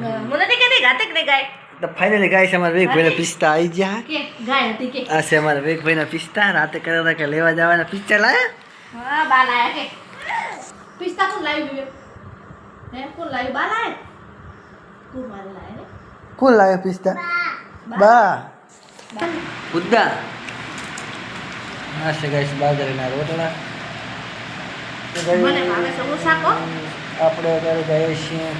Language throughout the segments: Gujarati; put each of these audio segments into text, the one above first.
મને તે કહેતી ઘાતક ને ગાય. તો ફાઇનલી ગાય છે અમારા વેગભાઈના પિસ્તા આવી ગયા. કે ગાય હતી કે? આ છે અમારા વેગભાઈના પિસ્તા. રાતે કર્યા હતા કે લેવા જવાના. પિસ્તા લાયા? હા બા લાયા કે. પિસ્તા કોણ લાવી વિવેક હે કોણ લાવી બા લાય? કોણ મારે લાય કોણ લાવ્યો પિસ્તા? બા. ઉદ્દા આ છે ગાઈસ બાજરીના રોટલા. મને ભાવે છે કો? આપણે અત્યારે જઈએ છીએ.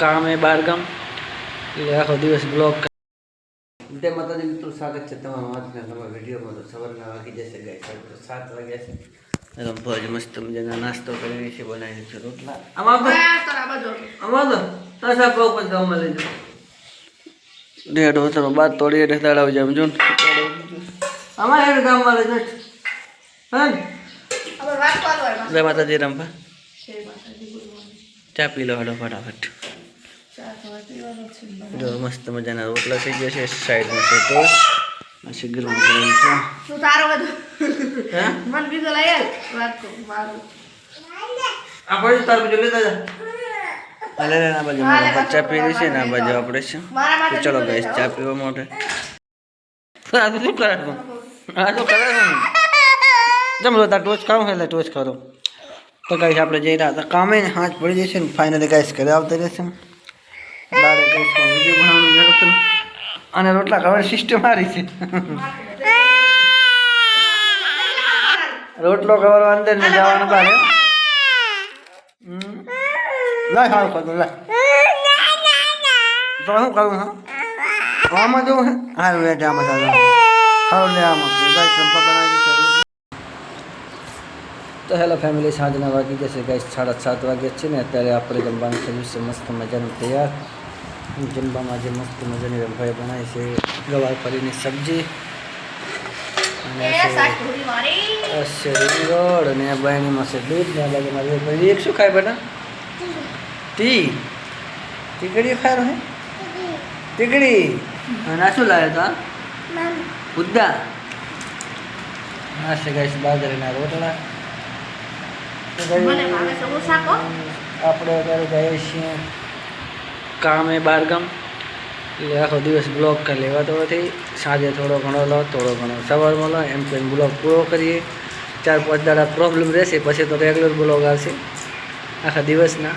કામે બારગામ એટલે આખો દિવસ બ્લોગ જય માતાજી મિત્રો સ્વાગત છે તમારા આજના નવા વિડીયોમાં તો સવારના વાગી જશે ગાય તો સાત વાગ્યા છે રંભોજ મસ્ત મજાના નાસ્તો કરી છે બનાવી છે રોટલા આમાં આવતો આ તો આ બાજુ આમાં આવતો તાસા પાવ પણ ગામમાં લઈ જાઓ ડેઢ વતનો બાદ તોડી એટલે તળાવ જામ જો આમાં એને ગામમાં લઈ જાઓ હા ને? હવે વાત કરો એમાં જય માતાજી રંભા છે માતાજી ગુડ મોર્નિંગ ચા પી લો હડો ફટાફટ ચા તો પીવાનો છે જો મસ્ત મજાના રોટલા થઈ ગયા છે સાઈડમાં છે ટોસ આ છે ગરમ ગરમ ચા તું તારો બધું હે મન બીજો લઈ આવ વાત કહું મારું આ બાજુ તાર બાજુ લેતા જા અલે લે ના બાજુ મારા પર ચા પી છે ને આ બાજુ આપણે છે મારા માટે તો ચલો ગાઈસ ચા પીવા માટે આ તો શું કરે છે આ તો કરે છે જમ લો તાર ટોચ ખાવ એટલે ટોચ કરો તો ગાઈસ આપણે જઈ રહ્યા હતા કામે ને હાથ પડી જશે ને ફાઇનલી ગાઈસ ઘરે આવતા રહેશે બારે ગાઈસ અને રોટલા ખાવાની સિસ્ટમ મારી છે. રોટલો ખવાનો અંદર ને જવાનું બહાર? લાય તો શું કરવું હા? આમાં જવું હે? હાલ વેઠ આમાં ચાલો હાલ લે આમાં તો હેલો ફેમિલી સાંજના વાગી જશે સાડા સાત વાગે છે ને, અત્યારે આપણે જમવાનું થયું છે. મસ્ત મજાનું તૈયાર. જમવામાં જે મસ્ત મજાની રંભાઈ બનાવી છે. ગવાર ફરીની સબ્જી. અને રોડ અને બાયણીમાં છે દૂધ. ને બાજુ મારી ભાઈ શું ખાય બેટા? ટી. ટીકડી ખાય ટીકડી. અને આ શું લાવ્યો તો ઉદ્દા. છે ગાઈસ બાજરીના રોટલા. આપણે અત્યારે જઈએ છીએ કામે બહારગામ એટલે આખો દિવસ બ્લોગ કરી લેવાતો નથી. સાંજે થોડો ઘણો લો થોડો ઘણો સવારમાં લો એમ કરીને બ્લોગ પૂરો કરીએ. ચાર પાંચ દાડા પ્રોબ્લેમ રહેશે પછી તો રેગ્યુલર બ્લોગ આવશે. આખા દિવસના.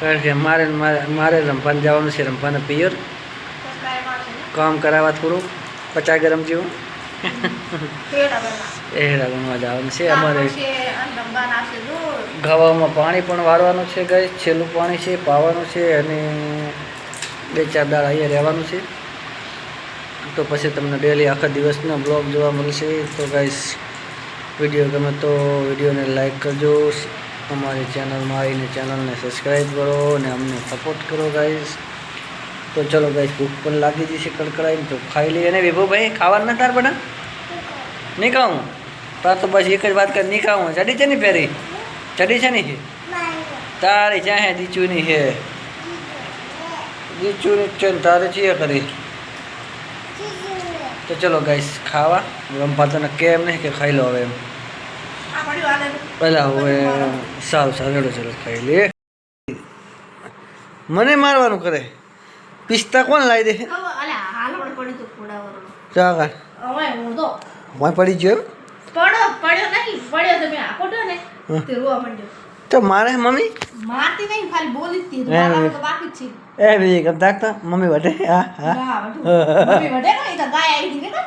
કારણ કે મારે મારે રમપાને જવાનું છે રમવાના પિયર. કામ કરાવવા થોડું પચા ગરમ જેવું. એ રમવા જવાનું છે અમારે. દૂધ પાણી પણ વાળવાનું છે ગઈ છેલ્લું પાણી છે, પાવાનું છે અને બે ચાર દાળ અહીંયા રહેવાનું છે. તો પછી તમને ડેલી આખા દિવસના બ્લોગ જોવા મળશે. તો ગાઈસ, વીડિયો ગમે તો વિડીયોને લાઈક કરજો. અમારી ચેનલમાં આવીને ચેનલને સબસ્ક્રાઈબ કરો અને અમને સપોર્ટ કરો ગાઈસ. તો ચલો ગાઈસ, ભૂખ પણ લાગી જશે કડકડાઈને. તો ખાઈ લઈએ અને વિભુભાઈ, ખાવાનું ના તાર બના નહીં ખાવું? તાર તો બસ એક જ વાત કર, નહીં ખાવું. ચડી છે ને પહેરી ચડી છે ને હે તારી ચાહે દીચુની હે. દીચુની છે તારે છીએ કરી? તો ચલો ગાઈસ ખાવા. રમવા તને કેમ નહીં કે ખાઈ લો હવે એમ? પહેલાં હવે સારું સાવ સાવ ચલો ખાઈ લે મને મારવાનું કરે? પિસ્તા કોણ લાવી દે? ચા હું પડી ગયો? પડ્યો પડ્યો નહીં પડ્યો તમે આકોટ્યો ને. તે રોવા માંડ્યો. તો મારે મમ્મી? મારતી નહીં ખાલી બોલી જ હે. તો બાકી જ છે. એ બીજી કમ તાકતા મમ્મી વટે હા હા. મમ્મી વઢે ને તો ગાય આવી હતી ને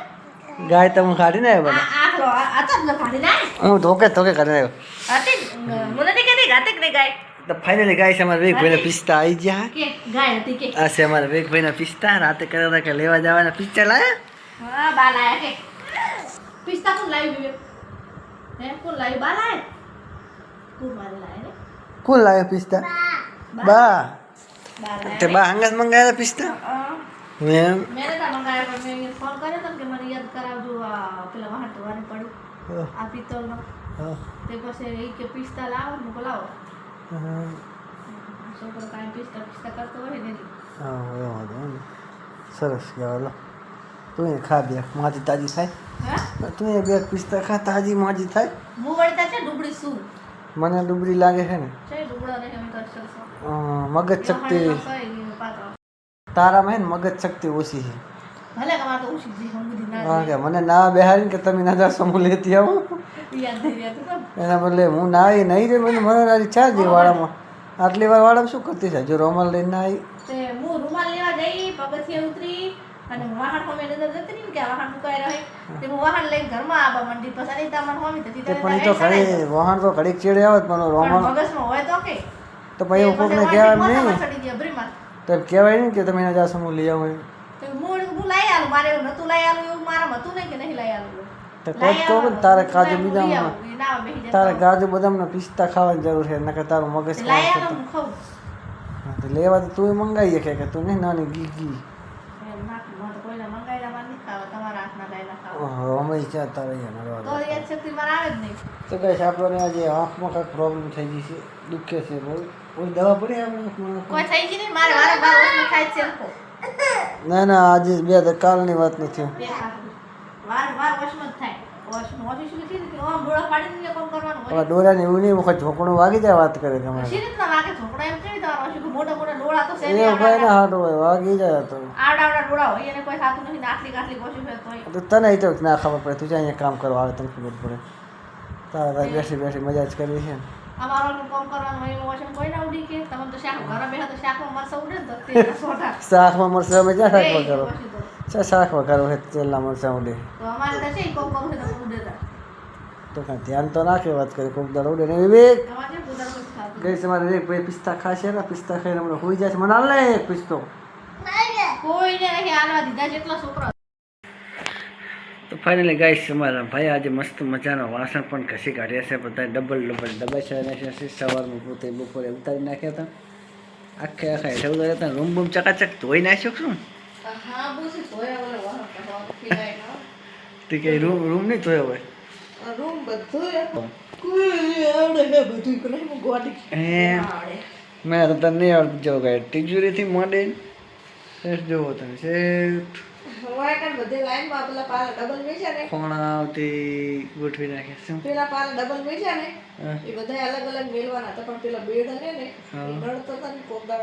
ગાય તો હું કાઢી ને આવ્યો આ બધા આ તો કાઢી ના હું ધોકે ધોકે કાઢી આવ્યો હતી મને તે કહેતી ગાતે કે ગાય. તો ફાઇનલી ગાય છે અમારા વેગભાઈના પિસ્તા આવી ગયા. કે ગાય હતી કે? આ છે અમારા વેગભાઈના પિસ્તા. રાતે કર્યા કે લેવા જવાના પિસ્તા લાયા? હા બા લાયા કે. પિસ્તા કોણ લાવી ગયો હે કોણ લાવી બા લાય? કોણ લાવ્યો પિસ્તા? બા. બા. તે બા હંગાત મંગાવ્યા પિસ્તા? એમ? મેં નતા મંગાવ્યા પણ મેં ફોન કર્યો તો કે મને યાદ કરાવજો આ પેલા વાહન ધોવાનું પડ્યું. આ પિત્તળનો. તે પછી એ કે પિસ્તા લાવો ને બોલાવો છોકરો કાંઈ પિસ્તા પિસ્તા કરતો હોય ને. હા, વાંધો. સરસ કહેવાય તું એ ખા બે માજી તાજી થાય. હા? તું એ બે પિસ્તા ખા તાજી માજી થાય. હું વળતા છે ડુબળી શું મને ડુબરી લાગે છે ને? મગજ શક્તિ. તારામાં હે ને મગજ શક્તિ ઓછી છે. મને ના બેહારીને કે તમે ના જાશો હું લેતી આવું? એના બદલે હું ના આવી નહીં રે મને મને આજે છા જે વાળામાં. આટલી વાર વાળામાં શું કરતી છે? જો રોમલ લઈને ના આવી. હું રૂમાલ લેવા જઈ પગથિયા ઉતરી અને હું વાહન હોમે નજર જતી રહી ને કે વાહણ મુકાઈ રહે તે હું વાહણ લઈને ઘરમાં આવા મંડી પછી મને હોમી તો તે પણ તો ઘડી વાહણ તો ઘડીક ચેડે આવે પણ રોમલ મગજમાં હોય તો કે. તો પછી હું કોકને કહેવાય વાંચી નહીં. તો કહેવાય નહીં કે તમે એના જાશો હું લઈ આવું તો હું હું લઈ આલું મારે એવું નતું લઈ આલું એવું મારામાં હતું નહીં કે નહીં લઈ આલું. તો કોક તારે કાજુ બદામ ના તારે. કાજુ બદામના પિસ્તા ખાવાની જરૂર છે નકર તારું મગજ લેવા તો તું મંગાવી શકે કે તું નહીં નાની ગી ગી એમ નાખું. મને તો કોઈના મંગાવેલા માર નહીં ખાવા. તમારા હાથના લાયેલા ખાવા. રહીએ નડવા તો કઈ આપણને આજે આંખમાં કાંઈક પ્રોબ્લેમ થઈ ગઈ છે. દુખે છે બહુ. કોઈ દવા પડી આપણે કોઈ થઈ ગઈ નહીં. મારે વારંવાર ઓછું થાય છે ના ના આજે બે કાલની વાત નથી. વાર વાર વશમાં થાય. વશમાં ઓછી શું છે કે આમ ડોળા પાડીને કોમ કરવાનું હવે હોય. ડોરાની એવું નહીં વખત ઝોકણું વાગી જાય વાત કરે તમારે શી રીતના વાગે છોકરા એમ કેવી રીતે વાગે? કે મોટા મોટા ડોળા તો છે એ નહીં. ભાઈ ના આવડા હાટ હોય વાગી જાય તો આવડા ડોળા હોય એને કોઈ થાતું નથી ને આટલી આટલી ઓછી છે તોય. તો તને એ તો ના ખબર પડે તું જ અહીંયા કામ કરવા આવે તને ખબર પડે તારા તારે બેસી બેસી મજા જ કરવી છે ને અમારું કામ કરવાનું હોય એમાં વચન કોઈ ના ઉડી કે તમે તો શાક ઘરે બેહા તો શાકમાં મરચાં ઉડે ને તો તેલના સોટા. શાકમાં મરચાં અમે ક્યાં શાક એ શા શાક વઘારો છે તેલના મરચાં ઉડે તો છે છે કાંઈ ધ્યાન તો નાખે વાત કરી કોક દાળ ઉડે ને વિવેક છે. ગઈ તમારે એક ભાઈ પિસ્તા ખાશે ને પિસ્તા ખાઈને હમણાં હોઈ જાય છે મને હાલ ને એક પિસ્તો કોઈને નહીં આલવા દીધા જેટલા છોકરા તો ફાઇનલી ગાઈસ અમારા ભાઈ આજે મસ્ત મજાનો વાસણ પણ ઘસી કાઢ્યા છે બધા ડબલ ડબલ ડબલ છે નાખ્યા સવારમાં પોતે બપોરે ઉતારી નાખ્યા હતા આખે આખા હેઠળ ઉતાર્યા હતા રૂમ બૂમ ચકાચક ધોઈ નાખ્યો છું હા. તે કઈ રૂમ રૂમ નહીં ધોયો હોય? રૂમ બધું આવડે હે. બધું કે નહીં હું ગોડી એમ. મેં તો તને નહીં આવડતું. જો ગાય તિજોરીથી માંડીને શેઠ જોવો તમે. શેઠ. હે. હા.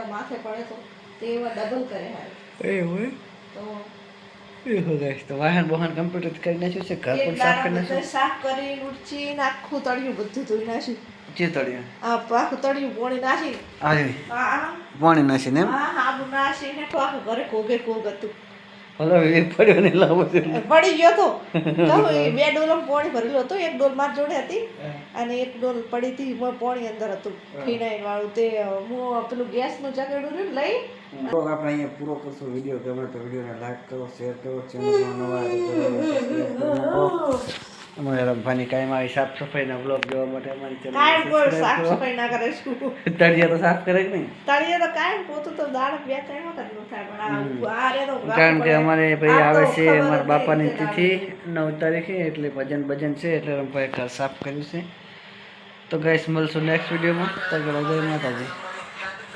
માથે પડે તો તે એવા ડબલ કરે હારે. એ હોય? તો એ ગાઈસ તો વાહન બહાન કમ્પ્યુટર કરી નાખ્યું છે ઘર પણ સાફ કરી નાખ્યું સાફ કરી ઉડચી ને આખું તળિયું બધું ધોઈ નાખ્યું જે તળિયું? આ આખું તળિયું પોણી નાખી. પાણી નાખીને હા આબુ નાખીને આખું ઘરે કોગે કોગ હતું. હલો વિવેક પડ્યો ને લાવો પડી ગયો તો. તો એ બે ડોલમાં પાણી ભરેલું હતું. એક ડોલ માર જોડે હતી અને એક ડોલ પડી હતી પોણી અંદર હતું. ફીનાઈન વાળું તે હું પેલું ગેસનું જગેડું ને લઈ. તો આપણે અહીંયા પૂરો કરશું વીડિયો. ગમે તો વિડીયોને લાઈક કરો શેર કરો નવા અમારે રમવાની કાયમ આવી સાફ સફાઈના બ્લોગ જોવા માટે અમારી ચેનલ કાયમ કોઈ સાફ સફાઈ ના કરે શું? તળિયા તો સાફ કરે કે નહીં. તળિયા તો કાયમ પોતું તો દાળ બે ત્રણ વખતનું થાય પણ આ આરે તો કારણ કે અમારે ભાઈ આવે છે અમારા બાપાની તિથિ નવ તારીખે એટલે ભજન ભજન છે એટલે રમભાઈ ઘર સાફ કર્યું છે. તો ગાઈસ મળશું નેક્સ્ટ વિડીયોમાં તો જય માતાજી.